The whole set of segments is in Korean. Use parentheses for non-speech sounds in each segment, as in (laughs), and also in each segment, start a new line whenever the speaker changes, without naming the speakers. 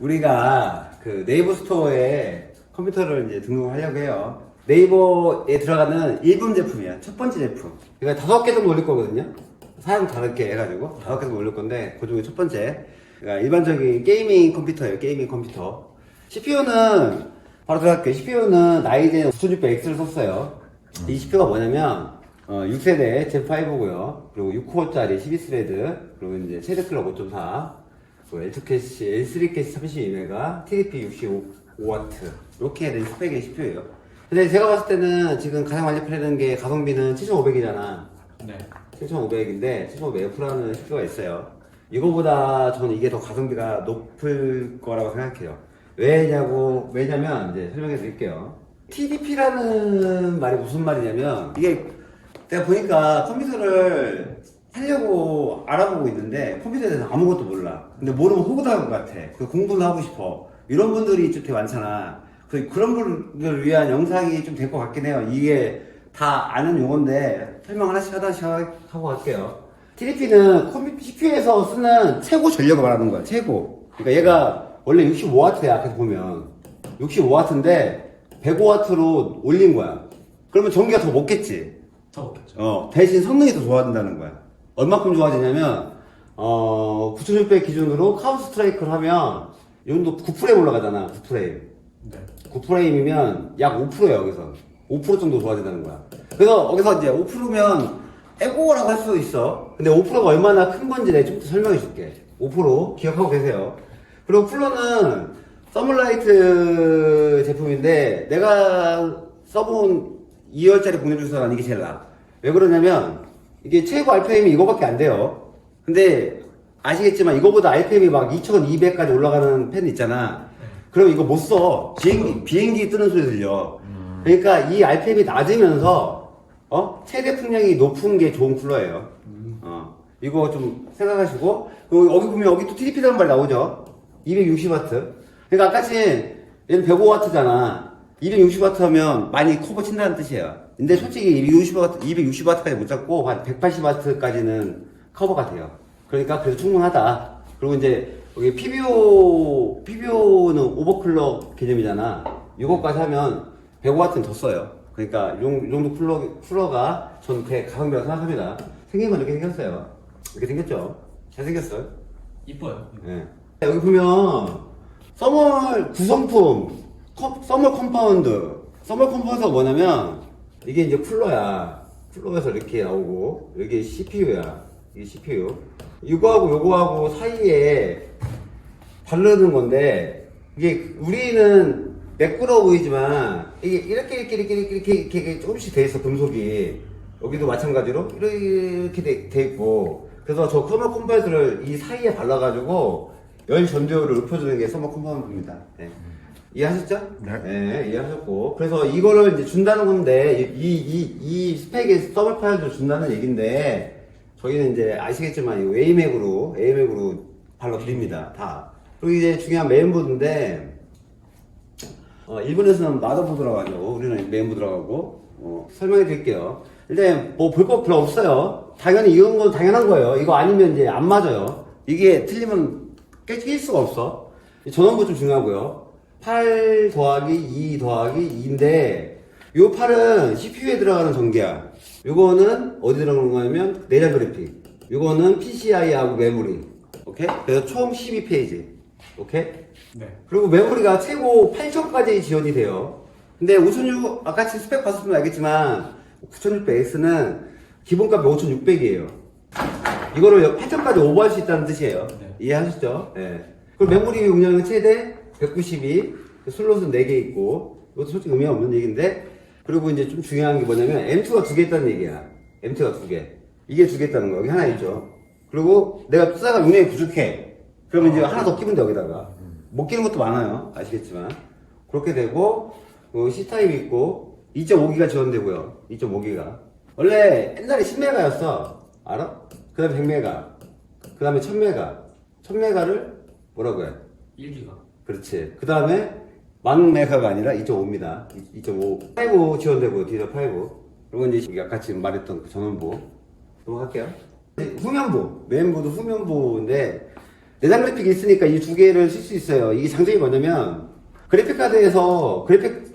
우리가 그 네이버 스토어에 컴퓨터를 이제 등록하려고 해요. 네이버에 들어가는 일본 제품이야. 첫 번째 제품. 그러니까 다섯 개 정도 올릴 거거든요. 사양 다르게 해가지고 다섯 개 정도 올릴 건데 그 중에 첫 번째. 그러니까 일반적인 게이밍 컴퓨터예요. 게이밍 컴퓨터. CPU는 바로 들어갈게요. CPU는 라이젠 9600X를 썼어요. 이 CPU가 뭐냐면 어, 6세대 젠5고요. 그리고 6코어짜리 12스레드. 그리고 이제 최대 클럭 5.4. 그 L2 캐시, L3 캐시 32메가, TDP 65W. 이렇게 된 스펙의 CPU예요. 근데 제가 봤을 때는 지금 가장 많이 팔리는 게 가성비는 7500이잖아.
네.
7500인데 7500F라는 CPU가 있어요. 이거보다 저는 이게 더 가성비가 높을 거라고 생각해요. 왜냐고, 왜냐면 이제 설명해 드릴게요. TDP라는 말이 무슨 말이냐면 이게 내가 보니까 컴퓨터를 하려고 알아보고 있는데 컴퓨터에 대해서 아무것도 몰라. 근데 모르면 호구당할 것 같아. 그 공부를 하고 싶어. 이런 분들이 좀 되게 많잖아. 그 그런 분들을 위한 영상이 좀 될 것 같긴 해요. 이게 다 아는 용어인데 설명 하나씩 하나씩 하고 갈게요. TDP는 컴퓨터 CPU에서 쓰는 최고 전력을 말하는 거야. 최고. 그러니까 얘가 원래 65W야. 앞에서 보면 65W인데 105W로 올린 거야. 그러면 전기가 더 먹겠지.
더 먹겠죠.
어, 대신 성능이 더 좋아진다는 거야. 얼마큼 좋아지냐면, 어, 9600 기준으로 카운트 스트라이크를 하면, 이 정도 9프레임 올라가잖아, 9프레임.
네.
9프레임이면 약 5%야, 여기서. 5% 정도 좋아진다는 거야. 그래서 여기서 이제 5%면 에고라고 할 수도 있어. 근데 5%가 얼마나 큰 건지 내가 좀더 설명해 줄게. 5% 기억하고 계세요. 그리고 플러는 서물라이트 제품인데 내가 써본 2열짜리 국내 주사는 이게 제일 나아. 왜 그러냐면 이게 최고 RPM이 이거밖에 안 돼요. 근데 아시겠지만 이거보다 RPM이 막 2200까지 올라가는 펜 있잖아. 그럼 이거 못 써. 비행기, 비행기 뜨는 소리 들려. 그러니까 이 RPM이 낮으면서, 어? 최대 풍량이 높은 게 좋은 쿨러예요. 어. 이거 좀 생각하시고, 그리고 여기 보면 여기 또 TDP라는 말이 나오죠? 260W. 그러니까 아까지 얘는 105W잖아. 260W 하면 많이 커버 친다는 뜻이에요. 근데 솔직히 260W, 260W까지 못 잡고 한 180W까지는 커버가 돼요. 그러니까 그래도 충분하다. 그리고 이제 여기 PBO, PBO는 오버클럭 개념이잖아. 이것까지 하면 105W는 더 써요. 그러니까 이 정- 정도 쿨러, 쿨러가 저는 되게 가성비라고 생각합니다. 생긴 건 이렇게 생겼어요. 이렇게 생겼죠? 잘생겼어요.
이뻐요.
예. 여기 보면 써멀 구성품, 컴- 써멀 컴파운드. 써멀 컴파운드가 뭐냐면 이게 이제 쿨러야. 쿨러에서 이렇게 나오고 여기 CPU야. 이게 CPU. 이거하고 요거하고 사이에 바르는 건데 이게 우리는 매끄러워 보이지만 이게 이렇게 이렇게 이렇게 이렇게 이렇게, 이렇게, 조금씩 돼 있어 금속이 여기도 마찬가지로 이렇게 돼, 돼 있고 그래서 저 커머 컴파운드를 이 사이에 발라가지고 열 전도율을 높여주는 게 서머 컴파운드입니다. 네. 이해하셨죠?
네.
이해하셨고 그래서 이거를 이제 준다는 건데 이 이 이 스펙의 서머 파일을 준다는 얘긴데 저희는 이제 아시겠지만 이 AMAC으로 AMAC으로 발라 드립니다. 다. 그리고 이제 중요한 메인보드인데 어, 일본에서는 마더보드라고 하죠. 우리는 메인보드라고 하고 어, 설명해 드릴게요. 일단 뭐볼거 별로 없어요. 당연히 이런 건 당연한 거예요. 이거 아니면 이제 안 맞아요. 이게 틀리면 깨질 수가 없어. 이 전원부 좀 중요하고요. 8 더하기 2 더하기 2인데 요 8은 CPU에 들어가는 전기야. 요거는 어디 들어가는 거냐면 내장 그래픽. 요거는 PCI하고 메모리. 오케이? 그래서 총 12페이지. 오케이?
네.
그리고 메모리가 최고 8천까지 지원이 돼요. 근데 5006, 아까 지 스펙 봤으면 알겠지만, 9600X는 기본값이 5600이에요. 이거를 8천까지 오버할 수 있다는 뜻이에요.
네.
이해하셨죠? 네. 그리고 메모리 용량은 최대 192, 슬롯은 4개 있고, 이것도 솔직히 의미 없는 얘기인데, 그리고 이제 좀 중요한 게 뭐냐면, M2가 두 개 있다는 얘기야. M2가 두 개. 이게 두 개 있다는 거. 여기 하나 있죠. 그리고 내가 투자가 용량이 부족해. 그러면 이제 하나 더 끼면 돼, 여기다가. 못 끼는 것도 많아요. 아시겠지만. 그렇게 되고, 어, C타입 있고, 2.5기가 지원되고요. 2.5기가. 원래 옛날에 10메가였어. 알아? 그 다음에 100메가. 그 다음에 1000메가. 1000메가를 뭐라고 해?
1기가.
그렇지. 그 다음에 만 메가가 아니라 2.5입니다. 2.5. 5 지원되고, 디저 5. 그리고 이제 아까 지금 말했던 그 전원부. 넘어갈게요. 후면부. 메인부도 후면부인데, 내장 그래픽이 있으니까 이 두 개를 쓸 수 있어요. 이게 장점이 뭐냐면 그래픽 카드에서 그래픽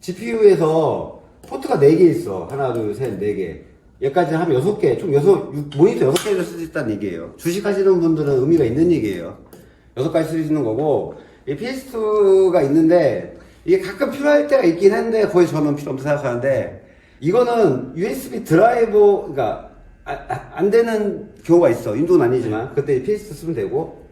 GPU에서 포트가 4개 있어. 하나, 둘, 셋, 4개. 여기까지 하면 6개, 총 6, 모니터 6개를 쓸 수 있다는 얘기예요. 주식하시는 분들은 의미가 있는 얘기예요. 6가지 쓸 수 있는 거고, 이 PS2가 있는데, 이게 가끔 필요할 때가 있긴 한데, 거의 저는 필요 없다고 생각하는데, 이거는 USB 드라이버, 그러니까, 아, 아, 안 되는 경우가 있어. 윈도우는 아니지만, 그때 PS2 쓰면 되고,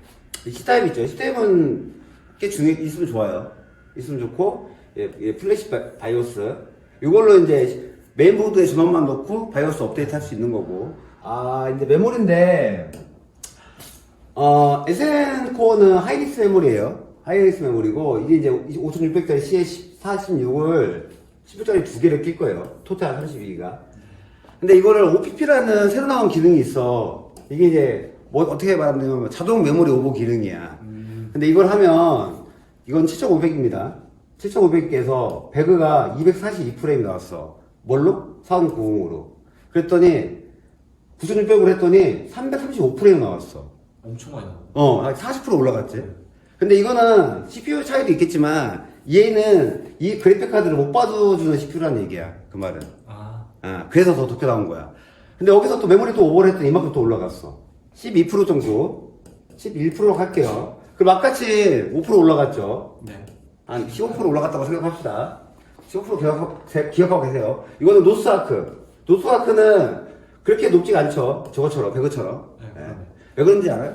이 C타입 있죠. C타입은 꽤 중요, 있으면 좋아요. 있으면 좋고, 예, 예, 플래시 바, 바이오스. 이걸로 이제 메인보드에 전원만 넣고 바이오스 업데이트 할 수 있는 거고. 아, 이제 메모리인데, 어, SN 코어는 하이닉스 메모리예요 하이닉스 메모리고, 이게 이제 5600짜리 CA46을 10짜리 두 개를 낄 거예요. 토탈 32기가. 근데 이거를 OPP라는 새로 나온 기능이 있어. 이게 이제 뭐 어떻게 말하면 자동 메모리 오버 기능이야. 근데 이걸 하면 이건 7500입니다. 7500에서 배그가 242프레임 나왔어. 뭘로? 4090으로. 그랬더니 9600으로 했더니 335프레임 나왔어.
엄청 많이 나와.
어, 한40% 올라갔지. 근데 이거는 CPU 차이도 있겠지만 얘는 이 그래픽 카드를 못 받아주는 CPU라는 얘기야. 그 말은.
아,
아, 그래서 더 높게 나온 거야. 근데 여기서 또 메모리 또 오버를 했더니 이만큼 또 올라갔어. 12% 정도. 11%로 갈게요. 그럼 아까치 5% 올라갔죠.
네.
한 15% 올라갔다고 생각합시다. 15% 기억하고, 세- 기억하고 계세요. 이거는 노스 아크. 노스 아크는 그렇게 높지가 않죠. 저거처럼, 배그처럼.
네,
예.
그러네.
왜 그런지 알아요?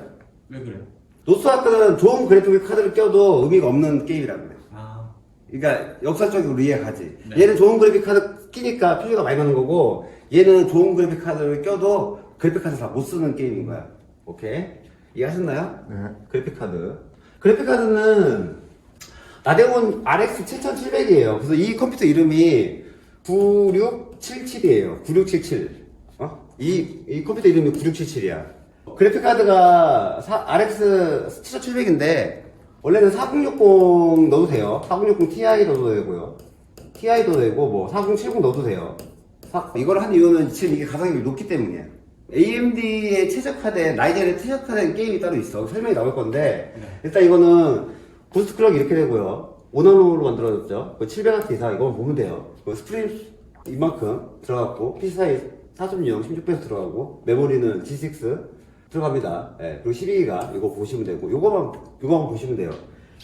왜 그래요?
노스아크는 좋은 그래픽 카드를 껴도 의미가 없는 게임이라고 그래.
아,
그러니까 역사적으로 이해가지.
네.
얘는 좋은 그래픽 카드 끼니까 표시가 많이 나는 거고, 얘는 좋은 그래픽 카드를 껴도 그래픽 카드 다 못 쓰는 게임인 거야. 오케이? 이해하셨나요?
네.
그래픽 카드. 그래픽 카드는 나대원 RX 7700이에요. 그래서 이 컴퓨터 이름이 9677이에요. 9677. 어? 이, 이 컴퓨터 이름이 9677이야. 그래픽 카드가 사- RX 7700인데, 원래는 4060 넣어도 돼요. 4060 Ti 넣어도 되고요. TI도 되고, 뭐, 4070 넣어도 돼요. 사- 이걸 한 이유는 지금 이게 가성비 높기 때문이야. AMD에 최적화된, 라이젠에 최적화된 게임이 따로 있어. 설명이 나올 건데,
네.
일단 이거는 부스트 클럭 이렇게 되고요. 5나노로 만들어졌죠. 700W 이상 이거 보면 돼요. 그 스프링 이만큼 들어갔고, PCI 4.0, 16배속 들어가고, 메모리는 G6 들어갑니다. 예, 그리고 12기가 이거 보시면 되고, 요거만, 요거만 보시면 돼요.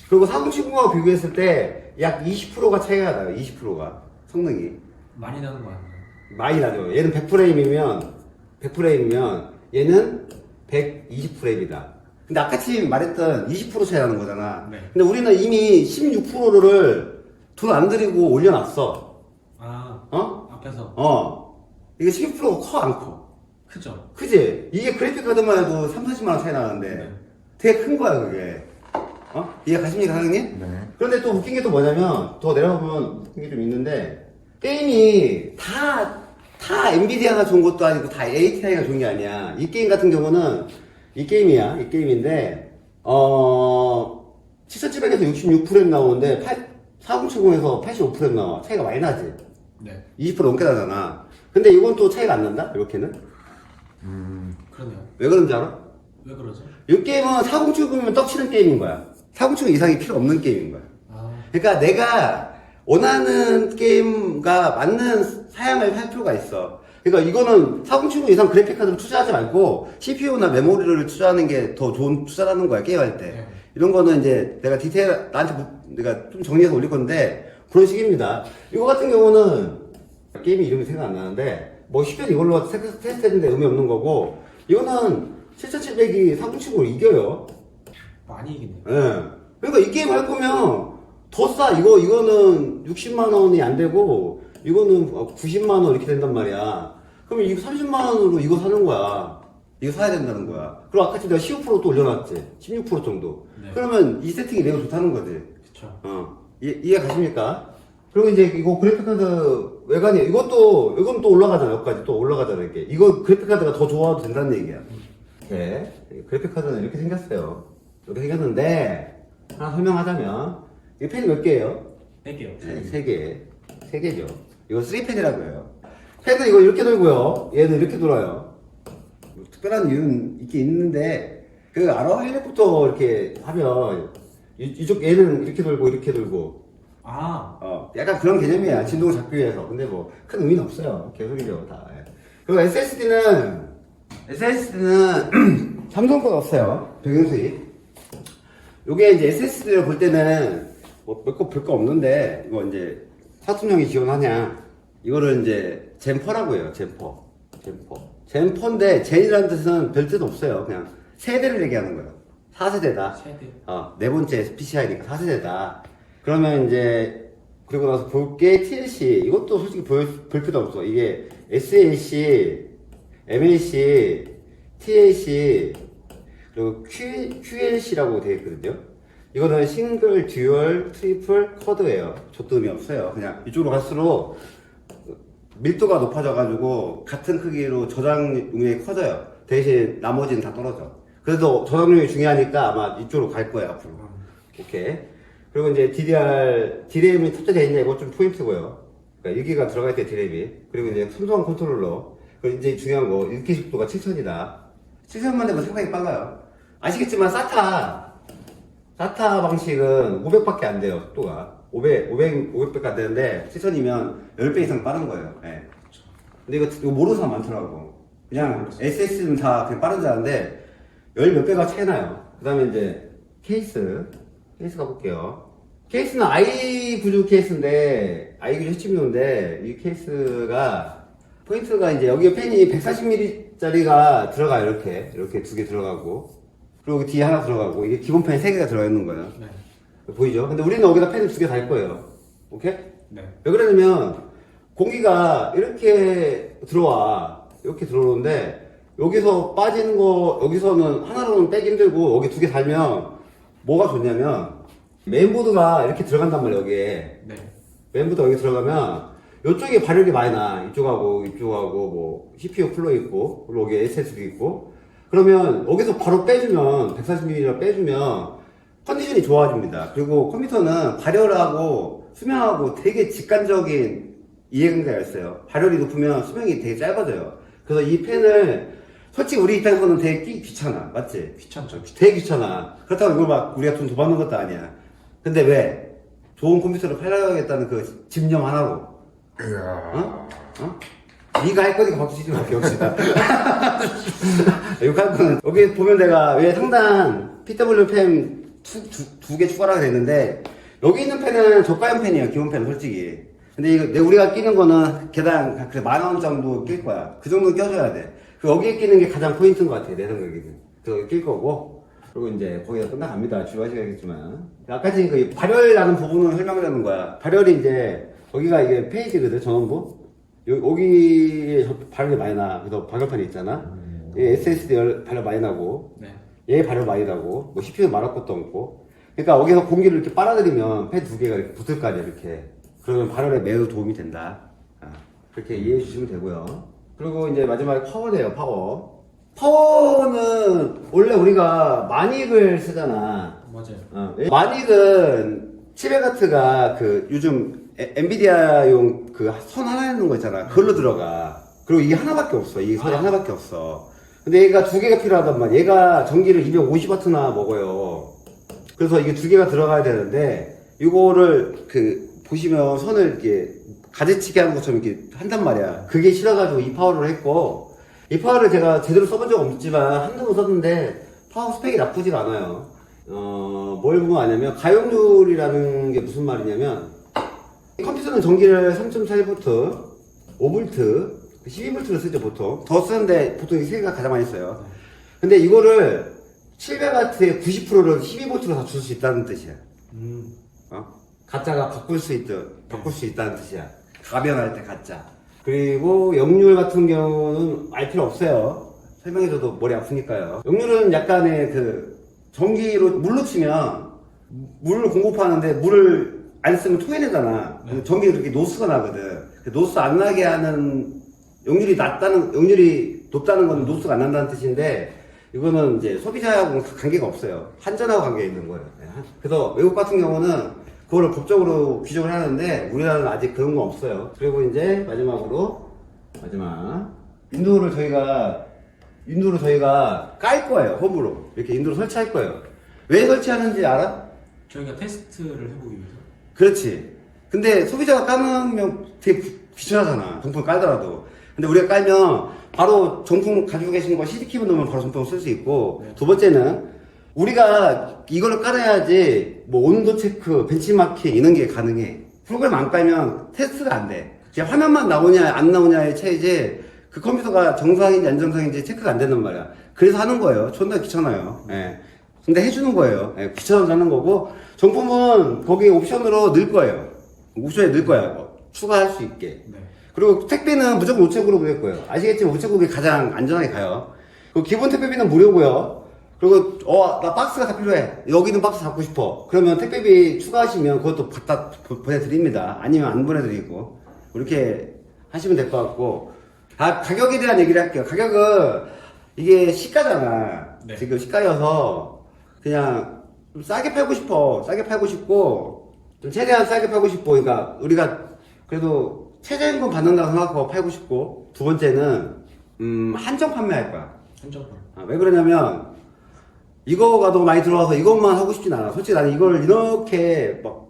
그리고 4070하고 비교했을 때 약 20%가 차이가 나요. 20%가. 성능이.
많이 나는 거 아니에요?
많이 나죠. 얘는 100프레임이면 100프레임이면 얘는 120프레임이다. 근데 아까치 말했던 20% 차이 나는 거잖아.
네.
근데 우리는 이미 16%를 돈 안 들이고 올려놨어.
아,
어?
앞에서
어. 이게 16%가 커, 안 커?
크죠?
크지? 이게 그래픽 카드만 해도 3, 40만 원 차이 나는데
네.
되게 큰 거야, 그게. 어? 이해 가십니까, 사장님?
네.
그런데 또 웃긴 게 또 뭐냐면, 더 내려가보면 웃긴 게 좀 있는데, 게임이 다, 다 엔비디아가 좋은 것도 아니고 다 ATI가 좋은 게 아니야. 이 게임 같은 경우는, 이 게임이야, 이 게임인데, 어, 7700에서 66프레임 나오는데, 4070에서 85프레임 나와. 차이가 많이 나지?
네.
20% 넘게 나잖아. 근데 이건 또 차이가 안 난다? 이렇게는?
그러네요.
왜 그런지 알아?
왜 그러죠?
이 게임은 4070이면 떡치는 게임인 거야. 4070 이상이 필요 없는 게임인 거야.
아,
그러니까 내가 원하는 게임과 맞는 사양을 할 필요가 있어. 그러니까 이거는 4070 이상 그래픽카드를 투자하지 말고 CPU나 메모리를 투자하는 게 더 좋은 투자라는 거야 게임할 때.
네.
이런 거는 이제 내가 디테일 나한테 뭐- 내가 좀 정리해서 올릴 건데 그런 식입니다. 이거 같은 경우는 게임 이름이 생각 안 나는데 뭐 쉽게 이걸로 테- 테스트 했는데 의미 없는 거고 이거는 7700이 4070을 이겨요.
많이 이기네요.
예. 그러니까 이 게임 할 거면 더 싸. 이거, 이거는 60만 원이 안 되고, 이거는 90만 원 이렇게 된단 말이야. 그러면 이거 30만 원으로 이거 사는 거야. 이거 사야 된다는 거야. 그리고 아까 내가 15%또 올려놨지. 16% 정도.
네.
그러면 이 세팅이 매우 좋다는 거지.
그쵸.
어. 이해, 이해 가십니까? 그리고 이제 이거 그래픽카드 외관이, 이것도, 이건 또 올라가잖아. 여기까지 또 올라가잖아. 이렇게. 이거 그래픽 카드가 더 좋아도 된다는 얘기야. 이렇게. 그래픽 카드는 이렇게 생겼어요. 이렇게 생겼는데, 하나 설명하자면, 이 펜이 몇 개예요?
뺄게요.
네, 세 개. 세 개죠. 이거 3펜이라고 해요. 펜은 이거 이렇게 돌고요. 얘는 이렇게 돌아요. 뭐 특별한 이유는 있긴 있는데, 그 알아? 헬리콥터 이렇게 하면 이, 이쪽 얘는 이렇게 돌고 이렇게 돌고
아,
어, 약간 그런 개념이야. 진동을 잡기 위해서. 근데 뭐, 큰 의미는 없어요. 개소리죠, 다. 예. 그리고 SSD는, SSD는 삼성 거 없어요. 배경수입. 요게 이제 SSD를 볼 때는 뭐 몇거 볼 거 없는데, 이거 이제 사tun형이 지원하냐. 이거를 이제 젠퍼라고 해요, 젠퍼. 젠퍼. 젠퍼인데, 젠이라는 뜻은 별 뜻 없어요. 그냥 세대를 얘기하는 거예요. 4세대다.
세대.
어, 네 번째 PCI니까 4세대다. 그러면 이제, 그리고 나서 볼 게 TLC. 이것도 솔직히 볼, 볼 필요 없어. 이게 SLC, MLC, TLC, 그리고 Q, QLC라고 되어 있거든요. 이거는 싱글, 듀얼, 트리플, 쿼드예요. 저도 의미 없어요. 그냥 이쪽으로 갈수록 밀도가 높아져가지고 같은 크기로 저장용량이 커져요. 대신 나머지는 다 떨어져. 그래도 저장용량이 중요하니까 아마 이쪽으로 갈 거예요, 앞으로. 오케이. 그리고 이제 DDR, DRAM이 탑재되어 있냐, 이거 좀 포인트고요. 그러니까 1기가 들어갈 때 DRAM이. 그리고 이제 삼성 컨트롤러. 그리고 이제 중요한 거, 읽기 속도가 7000이다. 7000만 되면 상당히 빨라요. 아시겠지만, SATA. SATA 방식은 500밖에 안 돼요, 속도가. 500, 500, 500밖에 안 되는데, 7000이면 10배 이상 빠른 거예요. 예. 근데 이거, 이거 모르는 사람 많더라고. 그냥 SS는 다 그냥 빠른 줄 아는데, 열 몇 배가 차이 나요. 그 다음에 이제, 케이스. 케이스 가볼게요. 케이스는 i 구조 케이스인데, i 구조 핵심료인데, 이 케이스가, 포인트가 이제 여기 펜이 140mm짜리가 들어가요, 이렇게. 이렇게 두 개 들어가고. 그리고 뒤에 하나 들어가고, 이게 기본 펜이 세 개가 들어가 있는 거예요.
네.
보이죠? 근데 우리는 여기다 펜을 두 개 달 거예요. 오케이?
네.
왜 그러냐면 공기가 이렇게 들어와 이렇게 들어오는데 여기서 빠지는 거 여기서는 하나로는 빼기 힘들고 여기 두 개 달면 뭐가 좋냐면 메인보드가 이렇게 들어간단 말이에요 여기에
네.
메인보드 여기 들어가면 이쪽에 발열이 많이 나 이쪽하고 이쪽하고 뭐 CPU 플로 있고 그리고 여기 SSD 있고 그러면 여기서 바로 빼주면 140mm를 빼주면 컨디션이 좋아집니다. 그리고 컴퓨터는 발열하고 수명하고 되게 직관적인 이해관계가 있어요. 발열이 높으면 수명이 되게 짧아져요. 그래서 이 펜을 솔직히 우리 입장에서는 되게 귀찮아. 맞지?
귀찮죠.
되게 귀찮아. 그렇다고 이걸 막 우리가 돈더 받는 것도 아니야. 근데 왜? 좋은 컴퓨터를 팔아야겠다는 그 집념 하나로. 어? 어? 네가 할 거니까 박수 치지 마, 병신아. (laughs) 욕할 거는, 여기 보면 내가 왜 상단 PW 펜두개 추가라고 됐는데, 여기 있는 펜은 저가형 펜이에요, 기본 펜은 솔직히. 근데 이거 내- 우리가 끼는 거는 개당 만원 정도 낄 거야. 그 정도 껴줘야 돼. 그 여기에 끼는 게 가장 포인트인 것 같아, 내 생각에는. 그래서 낄 거고, 그리고 이제 거기다 끝나갑니다. 주의하셔야겠지만. 아까 전에 그 발열 나는 부분을 설명을 하는 거야. 발열이 이제, 거기가 이게 페이지거든, 전원부. 여- 여기 저 발열이 많이 나. 그래서 발열판이 있잖아. 얘 SSD 열- 발열 많이 나고,
네.
얘 발열 많이 나고, 뭐 CPU 말할 것도 없고. 그러니까 여기서 공기를 이렇게 빨아들이면 펜두 개가 이렇게 붙을 거 아니야, 이렇게. 그러면 발열에 매우 도움이 된다. 아, 그렇게 이해해 주시면 되고요. 그리고 이제 마지막에 파워네요, 파워. 파워는 원래 우리가 마닉을 쓰잖아.
맞아요.
어, 마닉은 치베가트가 그 요즘 에- 엔비디아용 그 선 하나 있는 거 있잖아. 그걸로 들어가. 그리고 이게 하나밖에 없어. 이 선이 하나밖에 없어. 근데 얘가 두 개가 필요하단 말이야. 얘가 전기를 250W나 먹어요. 그래서 이게 두 개가 들어가야 되는데 이거를 그 보시면 선을 이렇게 가지치기 하는 것처럼 이렇게 한단 말이야. 그게 싫어가지고 이 파워를 했고 이 파워를 제가 제대로 써본 적 없지만 한두 번 썼는데 파워 스펙이 나쁘지가 않아요. 어, 뭘 아냐면 가용률이라는 게 무슨 말이냐면 컴퓨터는 전기를 3.4V, 5V, 12V를 쓰죠 보통. 더 쓰는데 보통 이 세 개가 가장 많이 써요. 근데 이거를 700W의 90%를 12V로 다 줄 수 있다는 뜻이야.
음.
어? 가짜가 바꿀 수 있듯 바꿀 수 있다는 뜻이야. 가변할 때 가짜. 그리고 역률 같은 경우는 알 필요 없어요. 설명해줘도 머리 아프니까요. 역률은 약간의 그 전기로 물로 치면 물을 공급하는데 물을 안 쓰면 토해내잖아.
네.
전기가 그렇게 노스가 나거든. 그 노스 안 나게 하는 역률이 낮다는 역률이 높다는 건 노스가 안 난다는 뜻인데 이거는 이제 소비자하고는 관계가 없어요. 한전하고 관계 있는 거예요. 네, 한- 그래서 외국 같은 경우는 그거를 법적으로 규정을 하는데 우리나라는 아직 그런 거 없어요. 그리고 이제 마지막으로 마지막 윈도우를 저희가 인도로 저희가 깔 거예요. 홈으로. 이렇게 인도로 설치할 거예요. 왜 설치하는지 알아?
저희가 테스트를 해보기 위해서.
그렇지. 근데 소비자가 까면 되게 귀- 귀찮아잖아. 정품 깔더라도. 근데 우리가 깔면 바로 정품 가지고 계신 거 CD키만 넣으면 바로 정품을 쓸수 있고
네.
두 번째는 우리가 이거를 깔아야지 뭐 온도 체크, 벤치마킹 이런 게 가능해. 프로그램 안 깔면 테스트가 안 돼. 그냥 화면만 나오냐 안 나오냐의 차이지 그 컴퓨터가 정상인지 안 정상인지 체크가 안 된단 말이야. 그래서 하는 거예요. 존나 귀찮아요. 예. 근데 해주는 거예요. 예, 귀찮아서 하는 거고 정품은 거기 옵션으로 넣을 거예요. 옵션에 넣을 거야. 뭐, 추가할 수 있게.
네.
그리고 택배는 무조건 우체국으로 보낼 거예요. 아시겠지만 우체국이 가장 안전하게 가요. 그리고 기본 택배비는 무료고요. 그리고 어 나 박스가 다 필요해. 여기는 박스 갖고 싶어. 그러면 택배비 추가하시면 그것도 갖다 보- 보내드립니다. 아니면 안 보내드리고 이렇게 하시면 될 것 같고 아 가격에 대한 얘기를 할게요. 가격은 이게 시가잖아.
네.
지금 시가여서 그냥 좀 싸게 팔고 싶어. 싸게 팔고 싶고 좀 최대한 싸게 팔고 싶고 그러니까 우리가 그래도 최저임금 받는다고 생각하고 팔고 싶고 두 번째는 음 한정 판매할 거야.
한정판.
아, 왜 그러냐면 이거가 너무 많이 들어와서 이것만 하고 싶진 않아. 솔직히 나는 이걸 이렇게 막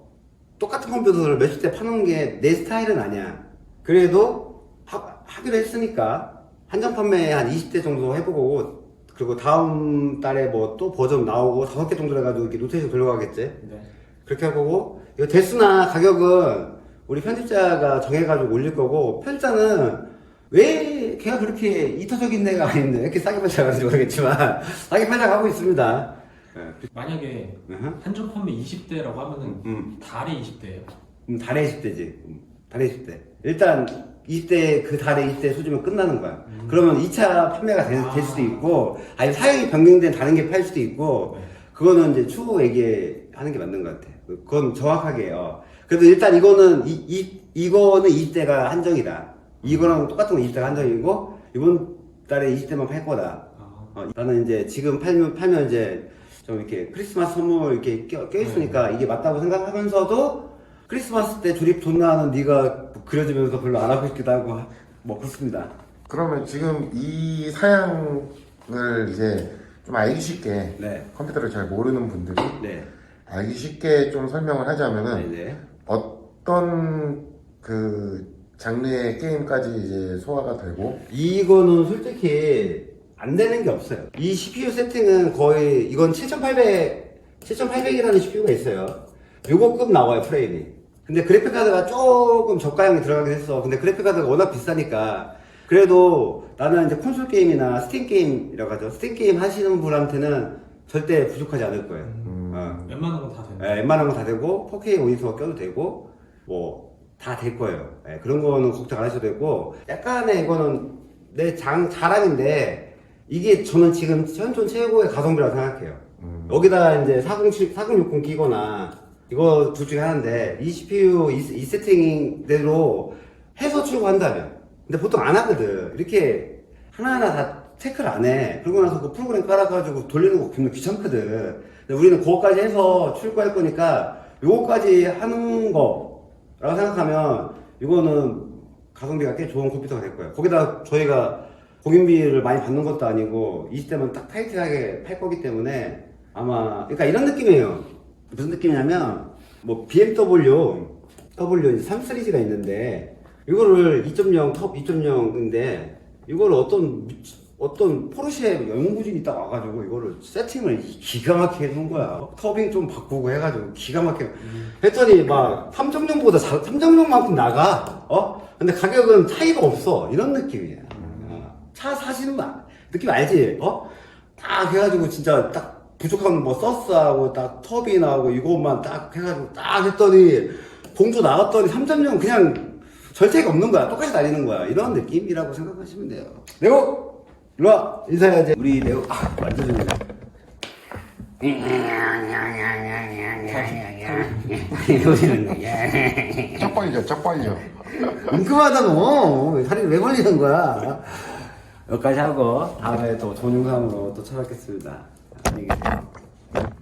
똑같은 컴퓨터를 몇십 대 파는 게 내 스타일은 아니야. 그래도 하, 하기로 했으니까 한정 판매 한 20대 정도 해보고 그리고 다음 달에 뭐 또 버전 나오고 다섯 개 정도 해가지고 이렇게 로테이션 돌려가겠지.
네.
그렇게 하고 이거 대수나 가격은 우리 편집자가 정해가지고 올릴 거고 편집자는 왜 걔가 그렇게 이타적인 애가 아닌데 왜 이렇게 싸게 팔자가지고 모르겠지만 (laughs) 싸게 팔자고 하고 있습니다. 예.
만약에
으흠.
한정 판매 20대라고 하면은
음,
달에 20대예요.
음, 달에 20대지. 음, 달에 20대. 일단 20대 그 달에 20대 수주면 끝나는 거야. 그러면 2차 판매가 될, 될 수도 있고 아니 사양이 변경된 다른 게 팔 수도 있고
네.
그거는 이제 추후 얘기하는 게 맞는 것 같아. 그건 정확하게 요 그래도 일단 이거는 이, 이 이거는 20대가 한정이다. 이거랑 똑같은 거 20대가 한정이고 이번 달에 20대만 팔 거다.
아,
어, 나는 이제 지금 팔면 팔면 이제 좀 이렇게 크리스마스 선물 이렇게 껴, 껴 있으니까 이게 맞다고 생각하면서도 크리스마스 때 조립 존나 하는 네가 그려지면서 별로 안 하고 싶기도 하고 뭐 그렇습니다.
그러면 지금 이 사양을 이제 좀 알기 쉽게
네,
컴퓨터를 잘 모르는 분들이
네,
알기 쉽게 좀 설명을
네,
하자면은
네.
어떤 그 장르의 게임까지 이제 소화가 되고
이거는 솔직히 안 되는 게 없어요. 이 CPU 세팅은 거의 이건 7800, 7800이라는 CPU가 있어요. 요거급 나와요 프레임이. 근데 그래픽 카드가 조금 저가형이 들어가긴 했어. 근데 그래픽 카드가 워낙 비싸니까 그래도 나는 이제 콘솔 게임이나 스팀 게임이라고 하죠. 스팀 게임 하시는 분한테는 절대 부족하지 않을 거예요. 어.
웬만한 건 다 되네.
예, 웬만한 거다 되고 4K 모니터 껴도 되고 뭐 다 될 거예요. 예, 그런 거는 걱정 안 하셔도 되고 약간의 이거는 내 장 자랑인데 이게 저는 지금 현존 최고의 가성비라고 생각해요. 여기다 이제 407, 4060 끼거나 이거 둘 중에 하나인데 이 CPU 이, 이 세팅대로 해서 출고한다면 근데 보통 안 하거든. 이렇게 하나하나 다 체크를 안 해. 그러고 나서 그 프로그램 깔아가지고 돌리는 거 굉장히 귀찮거든. 근데 우리는 그거까지 해서 출고할 거니까 요거까지 하는 거 라고 생각하면 이거는 가성비가 꽤 좋은 컴퓨터가 될 거예요. 거기다 저희가 공인비를 많이 받는 것도 아니고 20대만 딱 타이트하게 팔 거기 때문에 아마 그러니까 이런 느낌이에요. 무슨 느낌이냐면 뭐 BMW W 3 시리즈가 있는데 이거를 2.0톱 2.0인데 이거를 어떤 어떤 포르쉐 연구진이 딱 와가지고 이거를 세팅을 기가 막히게 해놓은 거야. 터빙 좀 바꾸고 해가지고 기가 막히게 했더니 막 3.0보다 3.0만큼 나가. 어? 근데 가격은 차이가 없어. 이런 느낌이야. 어. 차 사시는 분 알- 느낌 알지? 어? 딱 해가지고 진짜 딱 부족한 뭐 서스하고 딱 터빈하고 이것만 딱 해가지고 딱 했더니 공조 나왔더니 3.0 그냥 절차가 없는 거야. 똑같이 다니는 거야. 이런 느낌이라고 생각하시면 돼요. 네오! 일로 와! 인사해야지. 우리 네오, 아, 완전 좋네. 이러시는 거야.
벌려
은큼하다 너. 살이 왜 걸리는 거야? 여기까지 하고 다음에 또 좋은 영상으로 또 찾아뵙겠습니다. 안녕히 계세요.